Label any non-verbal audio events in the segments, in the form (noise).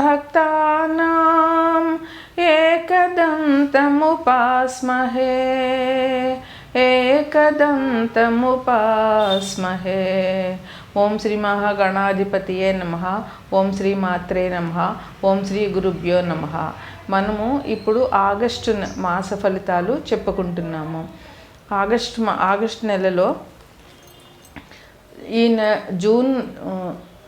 భక్తానాం ఏకదంతముపాస్మహే ఏకదంతముపాస్మహే ఓం శ్రీ మహాగణాధిపతియే నమ ఓం శ్రీ మాత్రే నమ ఓం శ్రీ గురుభ్యో నమ మనము ఇప్పుడు ఆగస్టు మాస ఫలితాలు చెప్పుకుంటున్నాము. ఆగస్టు ఆగస్టు నెలలో ఈ జూన్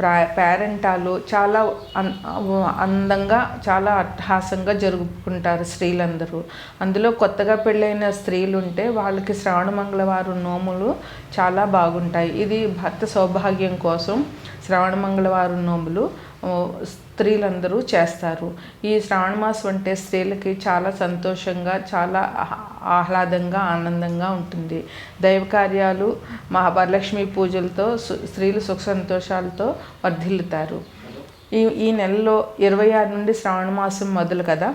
ప్రా పేరెంటాలు చాలా అన్ అందంగా చాలా అట్టహాసంగా జరుపుకుంటారు స్త్రీలందరూ. అందులో కొత్తగా పెళ్ళైన స్త్రీలు ఉంటే వాళ్ళకి శ్రావణ మంగళవారం నోములు చాలా బాగుంటాయి. ఇది భర్త సౌభాగ్యం కోసం శ్రావణ మంగళవారం నోములు స్త్రీలందరూ చేస్తారు. ఈ శ్రావణ మాసం అంటే స్త్రీలకి చాలా సంతోషంగా చాలా ఆహ్లాదంగా ఆనందంగా ఉంటుంది. దైవ కార్యాలు మహావరలక్ష్మి పూజలతో స్త్రీలు సుఖ సంతోషాలతో వర్ధిల్లుతారు. ఈ ఈ నెలలో ఇరవై ఆరు నుండి శ్రావణ మాసం మొదలు కదా?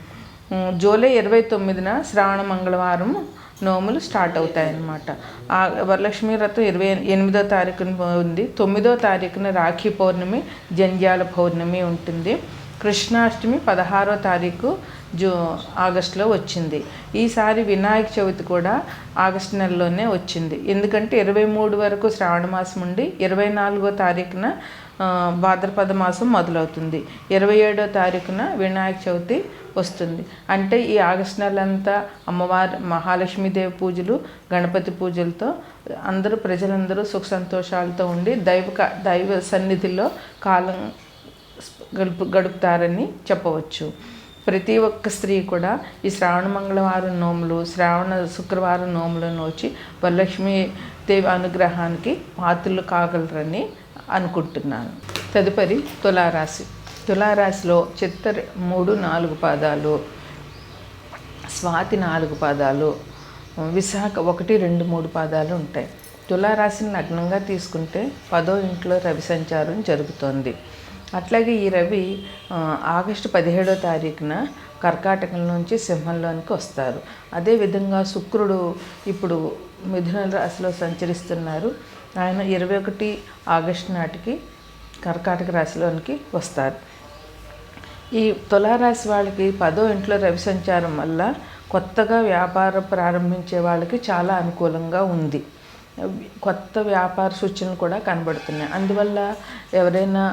జూలై ఇరవై తొమ్మిదిన శ్రావణ మంగళవారం నోములు స్టార్ట్ అవుతాయన్నమాట. ఆ వరలక్ష్మి వ్రతం ఇరవై ఎనిమిదో తారీఖున ఉంది. తొమ్మిదో తారీఖున రాఖీ పౌర్ణమి జంధ్యాల పౌర్ణమి ఉంటుంది. కృష్ణాష్టమి పదహారో తారీఖు జూ ఆగస్టులో వచ్చింది. ఈసారి వినాయక చవితి కూడా ఆగస్టు నెలలోనే వచ్చింది. ఎందుకంటే ఇరవై మూడు వరకు శ్రావణ మాసం ఉండి ఇరవై నాలుగో తారీఖున భాద్రపద మాసం మొదలవుతుంది. ఇరవై ఏడో తారీఖున వినాయక చవితి వస్తుంది. అంటే ఈ ఆగస్టు నెలంతా అమ్మవారి మహాలక్ష్మీదేవి పూజలు గణపతి పూజలతో అందరూ ప్రజలందరూ సుఖ సంతోషాలతో ఉండి దైవ దైవ సన్నిధిలో కాలం గడుపు గడుపుతారని చెప్పవచ్చు. ప్రతి ఒక్క స్త్రీ కూడా ఈ శ్రావణ మంగళవారం నోములు శ్రావణ శుక్రవారం నోములను వచ్చి వరలక్ష్మీ దేవి అనుగ్రహానికి పాత్రలు కాగలరని అనుకుంటున్నాను. తదుపరి తులారాశి. తులారాశిలో చిత్తర్ మూడు నాలుగు పాదాలు స్వాతి నాలుగు పాదాలు విశాఖ ఒకటి రెండు మూడు పాదాలు ఉంటాయి. తులారాశిని లగ్నంగా తీసుకుంటే పదో ఇంట్లో రవి సంచారం జరుగుతోంది. అట్లాగే ఈ రవి ఆగస్టు పదిహేడో తారీఖున కర్కాటకం నుంచి సింహంలోనికి వస్తారు. అదేవిధంగా శుక్రుడు ఇప్పుడు మిథున రాశిలో సంచరిస్తున్నారు. ఆయన ఇరవై ఒకటి ఆగస్టు నాటికి కర్కాటక రాశిలోనికి వస్తారు. ఈ తులారాశి వాళ్ళకి పదో ఇంట్లో రవి సంచారం వల్ల కొత్తగా వ్యాపారం ప్రారంభించే వాళ్ళకి చాలా అనుకూలంగా ఉంది. కొత్త వ్యాపార సూచనలు కూడా కనబడుతున్నాయి. అందువల్ల ఎవరైనా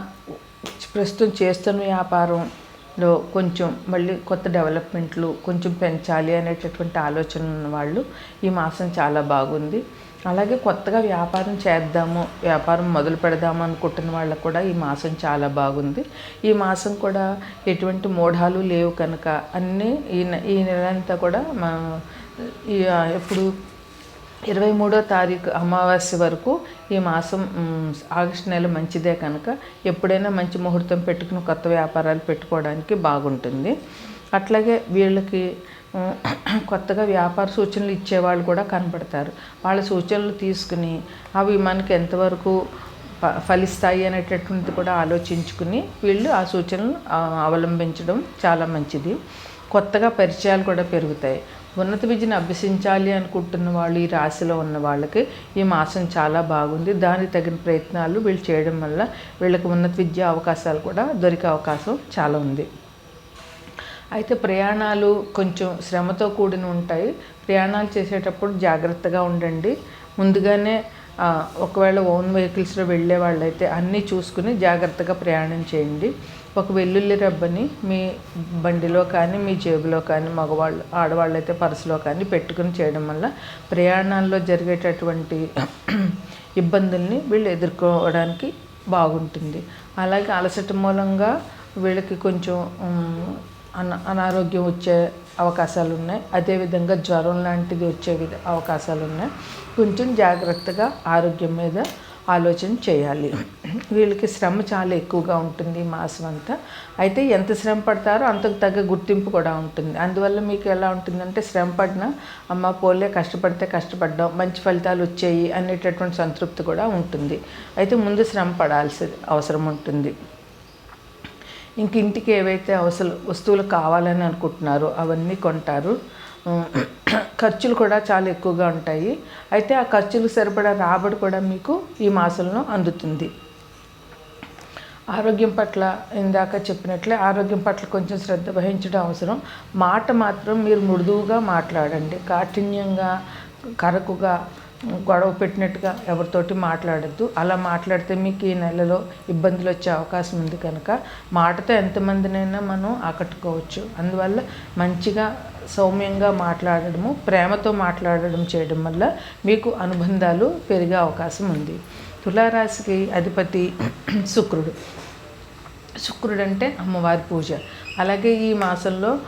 ప్రస్తుతం చేస్తున్న వ్యాపారంలో కొంచెం మళ్ళీ కొత్త డెవలప్మెంట్లు కొంచెం పెంచాలి అనేటటువంటి ఆలోచన ఉన్న వాళ్ళు ఈ మాసం చాలా బాగుంది. అలాగే కొత్తగా వ్యాపారం చేద్దాము వ్యాపారం మొదలు పెడదాము అనుకుంటున్న వాళ్ళకు కూడా ఈ మాసం చాలా బాగుంది. ఈ మాసం కూడా ఎటువంటి మూఢాలు లేవు కనుక అన్నీ ఈ ఈ నెల అంతా కూడా మా ఈ ఎప్పుడు ఇరవై మూడో తారీఖు అమావాస్య వరకు ఈ మాసం ఆగస్టు నెల మంచిదే కనుక ఎప్పుడైనా మంచి ముహూర్తం పెట్టుకుని కొత్త వ్యాపారాలు పెట్టుకోవడానికి బాగుంటుంది. అట్లాగే వీళ్ళకి (clears throat) కొత్తగా వ్యాపార సూచనలు ఇచ్చేవాళ్ళు కూడా కనపడతారు. వాళ్ళ సూచనలు తీసుకుని అవి మనకి ఎంతవరకు ఫలిస్తాయి అనేటటువంటిది కూడా ఆలోచించుకుని వీళ్ళు ఆ సూచనలు అవలంబించడం చాలా మంచిది. కొత్తగా పరిచయాలు కూడా పెరుగుతాయి. ఉన్నత విద్యను అభ్యసించాలి అనుకుంటున్న వాళ్ళు ఈ రాశిలో ఉన్న వాళ్ళకి ఈ మాసం చాలా బాగుంది. దానికి తగిన ప్రయత్నాలు వీళ్ళు చేయడం వల్ల వీళ్ళకి ఉన్నత విద్యా అవకాశాలు కూడా దొరికే అవకాశం చాలా ఉంది. అయితే ప్రయాణాలు కొంచెం శ్రమతో కూడిన ఉంటాయి. ప్రయాణాలు చేసేటప్పుడు జాగ్రత్తగా ఉండండి. ముందుగానే ఒకవేళ ఓన్ వెహికల్స్లో వెళ్ళే వాళ్ళైతే అన్నీ చూసుకుని జాగ్రత్తగా ప్రయాణం చేయండి. ఒక వెల్లుల్లి రబ్బని మీ బండిలో కానీ మీ జేబులో కానీ మగవాళ్ళు ఆడవాళ్ళు అయితే పర్సులో కానీ పెట్టుకుని చేయడం వల్ల ప్రయాణాల్లో జరిగేటటువంటి ఇబ్బందుల్ని వీళ్ళు ఎదుర్కోవడానికి బాగుంటుంది. అలాగే అలసట మూలంగా వీళ్ళకి కొంచెం అన అనారోగ్యం వచ్చే అవకాశాలు ఉన్నాయి అదేవిధంగా జ్వరం లాంటిది వచ్చే విధ అవకాశాలు ఉన్నాయి కొంచెం జాగ్రత్తగా ఆరోగ్యం మీద ఆలోచన చేయాలి. వీళ్ళకి శ్రమ చాలా ఎక్కువగా ఉంటుంది ఈ మాసం అంతా. అయితే ఎంత శ్రమ పడతారో అంతకు తగ్గ గుర్తింపు కూడా ఉంటుంది. అందువల్ల మీకు ఎలా ఉంటుందంటే శ్రమ పడినా అమ్మ పోలే కష్టపడితే కష్టపడ్డాం మంచి ఫలితాలు వచ్చాయి అనేటటువంటి సంతృప్తి కూడా ఉంటుంది. అయితే ముందు శ్రమ పడాల్సి అవసరం ఉంటుంది. ఇంక ఇంటికి ఏవైతే అవసరం వస్తువులు కావాలని అనుకుంటున్నారో అవన్నీ కొంటారు. ఖర్చులు కూడా చాలా ఎక్కువగా ఉంటాయి. అయితే ఆ ఖర్చులు సరిపడా రాబడి కూడా మీకు ఈ మాసంలో అందుతుంది. ఆరోగ్యం పట్ల ఇందాక చెప్పినట్లే ఆరోగ్యం పట్ల కొంచెం శ్రద్ధ వహించడం అవసరం. మాట మాత్రం మీరు మృదువుగా మాట్లాడండి. కాఠిన్యంగా కరకుగా గొడవ పెట్టినట్టుగా ఎవరితోటి మాట్లాడద్దు. అలా మాట్లాడితే మీకు ఈ నెలలో ఇబ్బందులు వచ్చే అవకాశం ఉంది కనుక మాటతో ఎంతమందినైనా మనం ఆకట్టుకోవచ్చు. అందువల్ల మంచిగా సౌమ్యంగా మాట్లాడడము ప్రేమతో మాట్లాడడం చేయడం వల్ల మీకు అనుబంధాలు పెరిగే అవకాశం ఉంది. తులారాశికి అధిపతి శుక్రుడు. శుక్రుడు అంటే అమ్మవారి పూజ. అలాగే ఈ మాసంలో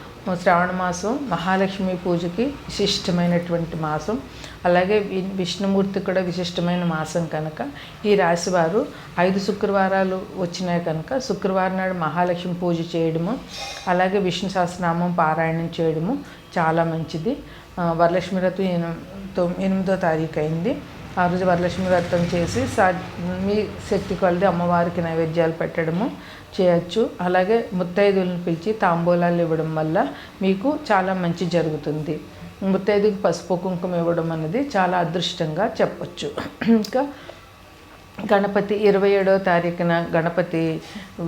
శ్రావణ మాసం మహాలక్ష్మి పూజకి విశిష్టమైనటువంటి మాసం. అలాగే విష్ణుమూర్తి కూడా విశిష్టమైన మాసం కనుక. ఈ రాశివారు ఐదు శుక్రవారాలు వచ్చినాయి కనుక శుక్రవారం నాడు మహాలక్ష్మి పూజ చేయడము అలాగే విష్ణు సహస్రనామం పారాయణం చేయడము చాలా మంచిది. వరలక్ష్మి వ్రతం ఎనిమిదో తారీఖు అయింది. ఆ రోజు వరలక్ష్మి వ్రతం చేసి సా మీ శక్తి కొలది అమ్మవారికి నైవేద్యాలు పెట్టడము చేయొచ్చు. అలాగే ముత్తైదులను పిలిచి తాంబూలాలు ఇవ్వడం వల్ల మీకు చాలా మంచి జరుగుతుంది. ముత్తైదుకి పసుపు కుంకుమ ఇవ్వడం అనేది చాలా అదృష్టంగా చెప్పచ్చు. ఇంకా గణపతి ఇరవై ఏడవ తారీఖున గణపతి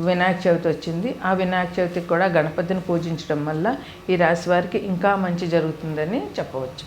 వినాయక చవితి వచ్చింది. ఆ వినాయక చవితికి కూడా గణపతిని పూజించడం వల్ల ఈ రాశి వారికి ఇంకా మంచి జరుగుతుందని చెప్పవచ్చు.